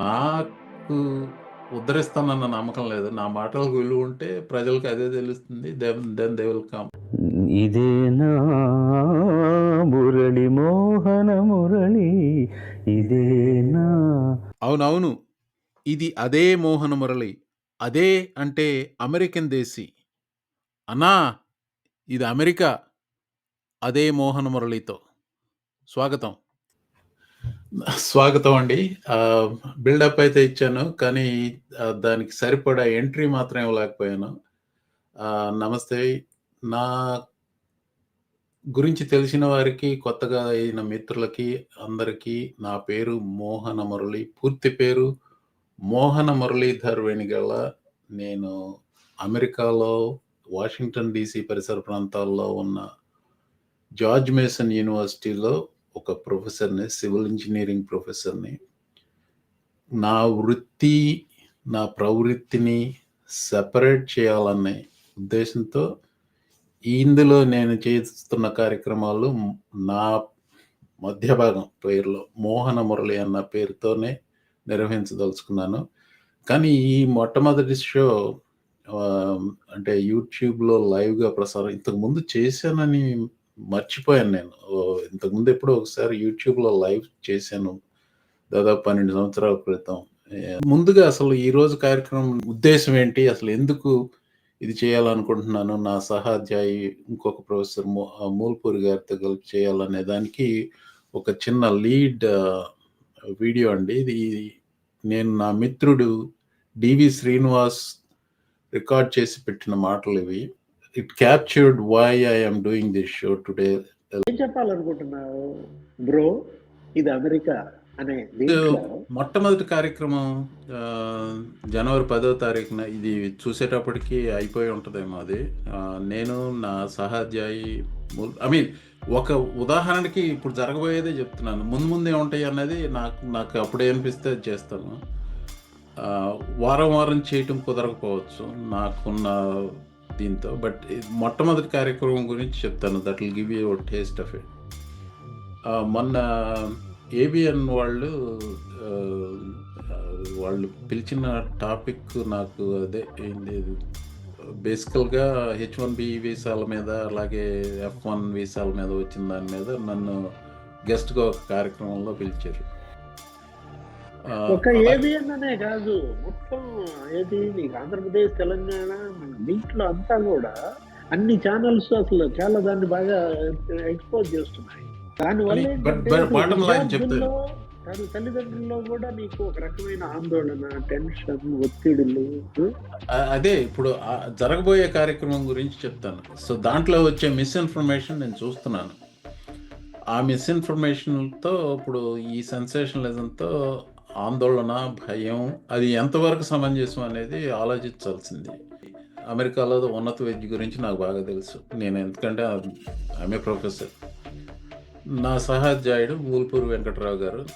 నాకు ఉద్ధరిస్తానన్న నమ్మకం లేదు. నా మాటలకు విలువ ఉంటే ప్రజలకు అదే తెలుస్తుంది. Then then they will come. ఇదేనా మురళి మోహన మురళి ఇదేనా అవునవును. ఇది అదే మోహన మురళి. అదే అంటే అమెరికన్ దేశీ. అన్నా! ఇది అమెరికా. అదే మోహన మురళితో. స్వాగతం. స్వాగతం అండి. బిల్డప్ అయితే ఇచ్చాను. కానీ దానికి సరిపడా ఎంట్రీ మాత్రం ఇవ్వలేకపోయాను. నమస్తే. నా గురించి తెలిసిన వారికి, కొత్తగా అయిన మిత్రులకి అందరికీ నా పేరు మోహన మురళి. పూర్తి పేరు మోహన మురళీధర్ వెనిగళ్ళ. నేను అమెరికాలో వాషింగ్టన్ డీసీ పరిసర ప్రాంతాల్లో ఉన్న జార్జ్ మేసన్ యూనివర్సిటీలో ఒక ప్రొఫెసర్‌ని. Civil engineering ప్రొఫెసర్‌ని. నా వృత్తి, నా ప్రవృత్తిని సెపరేట్ చేయాలనే ఉద్దేశంతో ఇందులో నేను చేస్తున్న కార్యక్రమాలు నా మధ్య భాగం పేరులో మోహన మురళి అన్న పేరుతోనే నిర్వహించదలుచుకున్నాను. కానీ ఈ మొట్టమొదటి షో అంటే యూట్యూబ్‌లో లైవ్‌గా ప్రసారం ఇంతకుముందు చేశానని మర్చిపోయాను నేను. ఇంతకుముందు ఎప్పుడో ఒకసారి యూట్యూబ్‌లో లైవ్ చేశాను. దాదాపు 12 సంవత్సరాల క్రితం. ముందుగా అసలు ఈరోజు కార్యక్రమం ఉద్దేశం ఏంటి? అసలు ఎందుకు ఇది చేయాలనుకుంటున్నాను? నా సహాధ్యాయి ఇంకొక ప్రొఫెసర్ మూ మూల్పూరి గారితో కలిపి చేయాలనే దానికి ఒక చిన్న లీడ్ వీడియో అండి. ఇది నేను నా మిత్రుడు డివి శ్రీనివాస్ రికార్డ్ చేసి పెట్టిన మాటలు ఇవి it captured why I am doing this show today. ఏం చెప్పాలనుకుంటున్నావు బ్రో? ఇది అమెరికా అనే మొట్టమొదటి కార్యక్రమం జనవరి 10వ తారీఖున ఇది చూసేటప్పటికి అయిపోయి ఉంటదేమో అది. నేను నా సహాధ్యాయి ఐ మీన్ ఒక ఉదాహరణకి ఇప్పుడు జరగబోయేదే చెప్తున్నాను. ముందు ముందు ఏముంటాయి అన్నది నాకు నాకు అప్పుడే అనిపిస్తే చేస్తాను. వారం వారం చేయటం కుదరకపోవచ్చు. నాకున్న దీంతో. బట్ మొట్టమొదటి కార్యక్రమం గురించి చెప్తాను. That will give you taste of it. మొన్న ఏబిఎన్ వాళ్ళు వాళ్ళు పిలిచిన టాపిక్ నాకు అదే ఏంది బేసికల్‌గా హెచ్ వన్ బి వీసాల మీద అలాగే ఎఫ్ వన్ వీసాల మీద వచ్చిన దాని మీద నన్ను గెస్ట్‌గా ఒక కార్యక్రమంలో పిలిచారు. ఒక ఏబిఎన్ అనే కాదు. మొత్తం ఏది నీకు ఆంధ్రప్రదేశ్, తెలంగాణ దీంట్లో అంతా కూడా అన్ని ఛానెల్స్ అసలు చాలా దాన్ని బాగా ఎక్స్‌పోజ్ చేస్తున్నాయి. దానివల్ల తన తల్లిదండ్రుల్లో కూడా నీకు ఒక రకమైన ఆందోళన, టెన్షన్, ఒత్తిడులు అదే ఇప్పుడు జరగబోయే కార్యక్రమం గురించి చెప్తాను సో దాంట్లో వచ్చే మిస్ఇన్ఫర్మేషన్ నేను చూస్తున్నాను ఆ మిస్ఇన్ఫర్మేషన్తో ఇప్పుడు ఈ సెన్సేషనలిజంతో ఆందోళన భయం అది ఎంతవరకు సమంజసం అనేది ఆలోచించాల్సింది. అమెరికాలో ఉన్నత విద్య గురించి నాకు బాగా తెలుసు. నేను ఎందుకంటే ఆమె ప్రొఫెసర్. నా సహాధ్యాయుడు మూల్పూరి వెంకట్రావు గారు.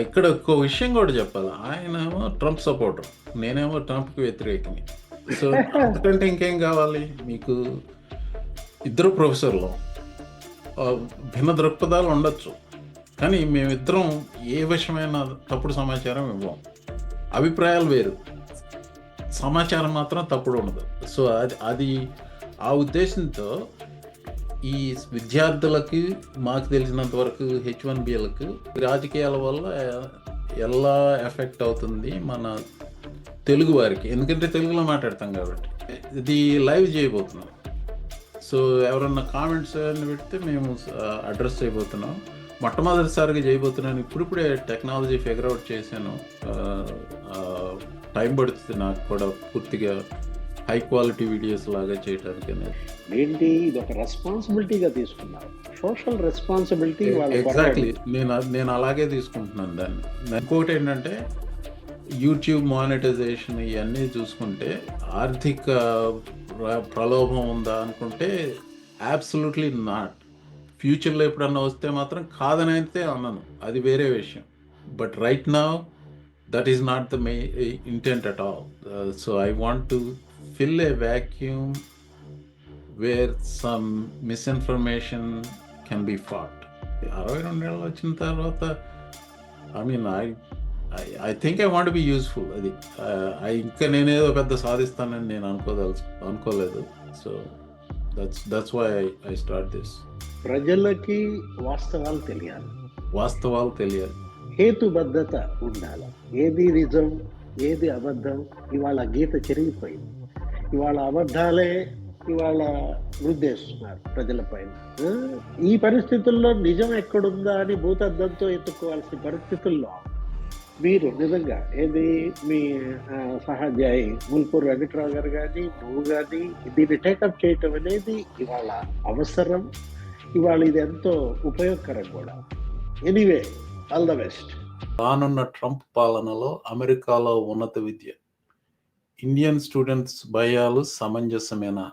ఇక్కడ ఒక్కో విషయం కూడా చెప్పాలి. ఆయన ఏమో ట్రంప్ సపోర్టర్. నేనేమో ట్రంప్కి వ్యతిరేకిని. సో అందుకంటే ఇంకేం కావాలి? మీకు ఇద్దరు ప్రొఫెసర్లు. భిన్న దృక్పథాలు ఉండొచ్చు. కానీ మేమిద్దరం ఏ విషయమైన తప్పుడు సమాచారం ఇవ్వం. అభిప్రాయాలు వేరు. సమాచారం మాత్రం తప్పుడు ఉండదు. సో అది అది ఆ ఉద్దేశంతో ఈ విద్యార్థులకి మాకు తెలిసినంత వరకు హెచ్ వన్ బిలకు రాజకీయాల వల్ల ఎలా ఎఫెక్ట్ అవుతుంది మన తెలుగు వారికి? ఎందుకంటే తెలుగులో మాట్లాడతాం కాబట్టి. ఇది లైవ్ చేయబోతున్నాం. సో ఎవరన్నా కామెంట్స్ అని పెడితే మేము అడ్రస్ చేయబోతున్నాం. మొట్టమొదటిసారిగా చేయబోతున్నాను. ఇప్పుడిప్పుడే టెక్నాలజీ ఫిగర్ అవుట్ చేశాను. టైం పడుతుంది నాకు కూడా పూర్తిగా హై క్వాలిటీ వీడియోస్ లాగా చేయడానికి ఏంటి? ఇది ఒక రెస్పాన్సిబిలిటీగా తీసుకున్నారు. సోషల్ రెస్పాన్సిబిలిటీ ఎగ్జాక్ట్లీ నేను నేను అలాగే తీసుకుంటున్నాను దాన్ని. ఇంకొకటి ఏంటంటే యూట్యూబ్ మానిటైజేషన్ ఇవన్నీ చూసుకుంటే ఆర్థిక ప్ర- ప్రలోభం ఉందా అనుకుంటే అబ్సల్యూట్లీ నాట్ ఫ్యూచర్లో ఎప్పుడన్నా వస్తే మాత్రం కాదని అయితే అన్నాను అది వేరే విషయం. బట్ రైట్ నా that is not the main intent at all so I want to fill a vacuum where some misinformation can be fought అరవై రెండేళ్ళు వచ్చిన తర్వాత I mean I I I think I want be useful అది uh, I ఇంకా నేనేదో పెద్ద సాధిస్తానని నేను అనుకోదలుచు అనుకోలేదు. So that's that's why I I start this ప్రజలకి వాస్తవాలు తెలియాలి. వాస్తవాలు తెలియాలి. హేతుబద్ధత ఉండాలి. ఏది నిజం ఏది అబద్ధం ఇవాళ గీత చెరిగిపోయింది. ఇవాళ అబద్ధాలే ఇవాళ వృద్ధేస్తున్నారు ప్రజలపైన. ఆ, ఈ పరిస్థితుల్లో నిజం ఎక్కడుందా అని భూతద్దంతో ఎత్తుకోవాల్సిన పరిస్థితుల్లో మీరు నిజంగా ఏది మీ సహాధ్యాయి ముల్పూర్ వెంకట్రావు గారు కానీ నువ్వు కానీ దీన్ని టేకప్ చేయటం అనేది ఇవాళ అవసరం. ఇవాళ ఇది ఎంతో ఉపయోగకరం కూడా. ఎనీవే ఆల్ ద బెస్ట్ రానున్న ట్రంప్ పాలనలో అమెరికాలో ఉన్నత విద్య. ఇండియన్ స్టూడెంట్స్ భయాలు సమంజసమేనా?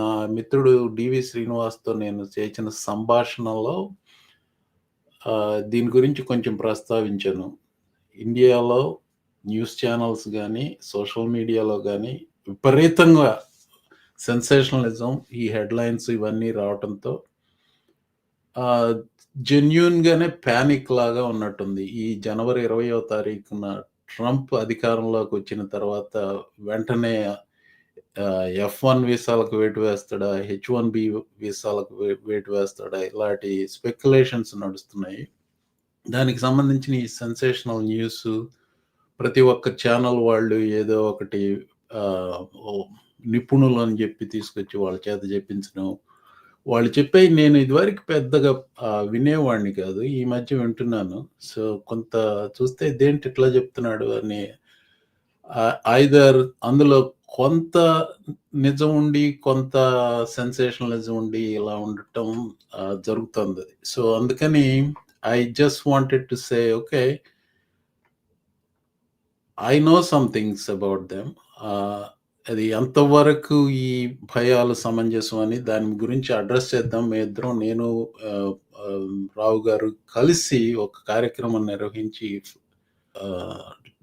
నా మిత్రుడు డివి శ్రీనివాస్తో నేను చేసిన సంభాషణలో దీని గురించి కొంచెం ప్రస్తావించాను. ఇండియాలో న్యూస్ ఛానల్స్ కానీ సోషల్ మీడియాలో కానీ విపరీతంగా సెన్సేషనలిజం ఈ హెడ్లైన్స్ ఇవన్నీ రావడంతో జెన్యున్గానే ప్యానిక్ లాగా ఉన్నట్టుంది. ఈ జనవరి ఇరవయో తారీఖున ట్రంప్ అధికారంలోకి వచ్చిన తర్వాత వెంటనే ఎఫ్ వన్ వీసాలకు వేటు వేస్తాడా హెచ్ వన్ బి వీసాలకు వేటు వేస్తాడా ఇలాంటి స్పెక్యులేషన్స్ నడుస్తున్నాయి. దానికి సంబంధించిన ఈ సెన్సేషనల్ న్యూస్ ప్రతి ఒక్క ఛానల్ వాళ్ళు ఏదో ఒకటి నిపుణులు అని చెప్పి తీసుకొచ్చి వాళ్ళ చేత చెప్పించడం వాళ్ళు చెప్పే నేను ఇదివరకు పెద్దగా వినేవాడిని కాదు. ఈ మధ్య వింటున్నాను. సో కొంత చూస్తే దేంటి ఇట్లా చెప్తున్నాడు అని ఐదర్ అందులో కొంత నిజం ఉండి కొంత సెన్సేషనలిజం ఉండి ఇలా ఉండటం జరుగుతుంది. సో అందుకని I just wanted to say okay I know some things about them. అది ఎంతవరకు ఈ భయాలు సమంజసం అని దాని గురించి అడ్రస్ చేద్దాం. మీ ఇద్దరం నేను రావు గారు కలిసి ఒక కార్యక్రమం నిర్వహించి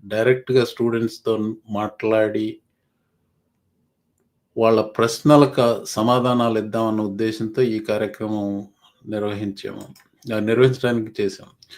డైరెక్ట్గా స్టూడెంట్స్తో మాట్లాడి వాళ్ళ ప్రశ్నలకు సమాధానాలు ఇద్దామన్న ఉద్దేశంతో ఈ కార్యక్రమం నిర్వహించాము. నిర్వహించడానికి చేసాం